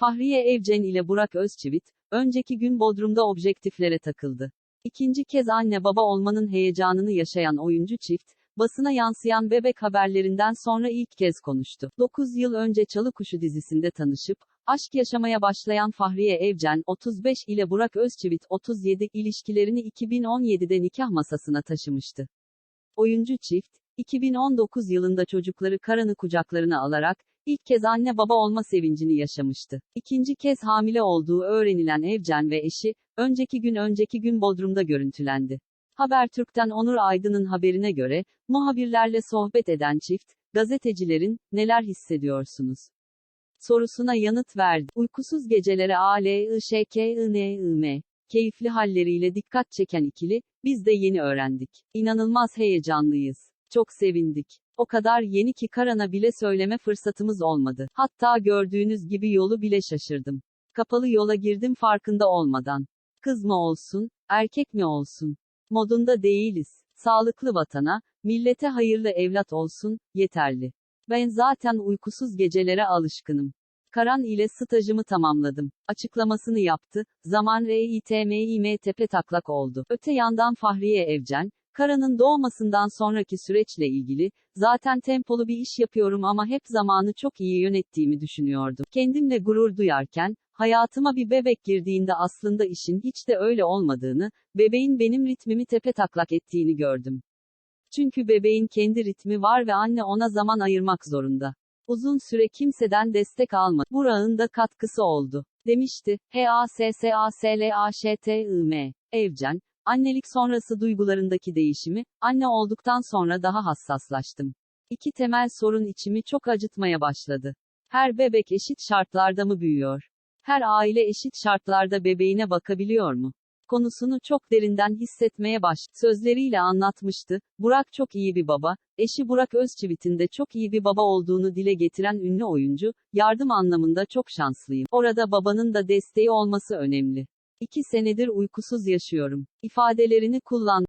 Fahriye Evcen ile Burak Özçivit, önceki gün Bodrum'da objektiflere takıldı. İkinci kez anne baba olmanın heyecanını yaşayan oyuncu çift, basına yansıyan bebek haberlerinden sonra ilk kez konuştu. 9 yıl önce Çalı Kuşu dizisinde tanışıp, aşk yaşamaya başlayan Fahriye Evcen, 35 ile Burak Özçivit, 37, ilişkilerini 2017'de nikah masasına taşımıştı. Oyuncu çift, 2019 yılında çocukları Karan'ı kucaklarına alarak, ilk kez anne baba olma sevincini yaşamıştı. İkinci kez hamile olduğu öğrenilen Evcen ve eşi, önceki gün önceki gün Bodrum'da görüntülendi. Habertürk'ten Onur Aydın'ın haberine göre, muhabirlerle sohbet eden çift, gazetecilerin, neler hissediyorsunuz? sorusuna yanıt verdi. Uykusuz gecelere A L I Ş K I N I M. Keyifli halleriyle dikkat çeken ikili, biz de yeni öğrendik. İnanılmaz heyecanlıyız. Çok sevindik. O kadar yeni ki Karan'a bile söyleme fırsatımız olmadı. Hatta gördüğünüz gibi yolu bile şaşırdım. Kapalı yola girdim farkında olmadan. Kız mı olsun, erkek mi olsun? Modunda değiliz. Sağlıklı vatana, millete hayırlı evlat olsun, yeterli. Ben zaten uykusuz gecelere alışkınım. Karan ile stajımı tamamladım. Açıklamasını yaptı. Zaman RİTMİM tepe taklak oldu. Öte yandan Fahriye Evcen, Karan'ın doğmasından sonraki süreçle ilgili, zaten tempolu bir iş yapıyorum ama hep zamanı çok iyi yönettiğimi düşünüyordum. Kendimle gurur duyarken, hayatıma bir bebek girdiğinde aslında işin hiç de öyle olmadığını, bebeğin benim ritmimi tepe taklak ettiğini gördüm. Çünkü bebeğin kendi ritmi var ve anne ona zaman ayırmak zorunda. Uzun süre kimseden destek almadı. Burak'ın da katkısı oldu. Demişti. H-A-S-S-A-S-L-A-Ş-T-I-M. Evcen, annelik sonrası duygularındaki değişimi, anne olduktan sonra daha hassaslaştım. İki temel sorun içimi çok acıtmaya başladı. Her bebek eşit şartlarda mı büyüyor? Her aile eşit şartlarda bebeğine bakabiliyor mu? konusunu çok derinden hissetmeye baş sözleriyle anlatmıştı. Burak çok iyi bir baba, eşi Burak Özçivit'in de çok iyi bir baba olduğunu dile getiren ünlü oyuncu, yardım anlamında çok şanslıyım. Orada babanın da desteği olması önemli. İki senedir uykusuz yaşıyorum. ifadelerini kullandı.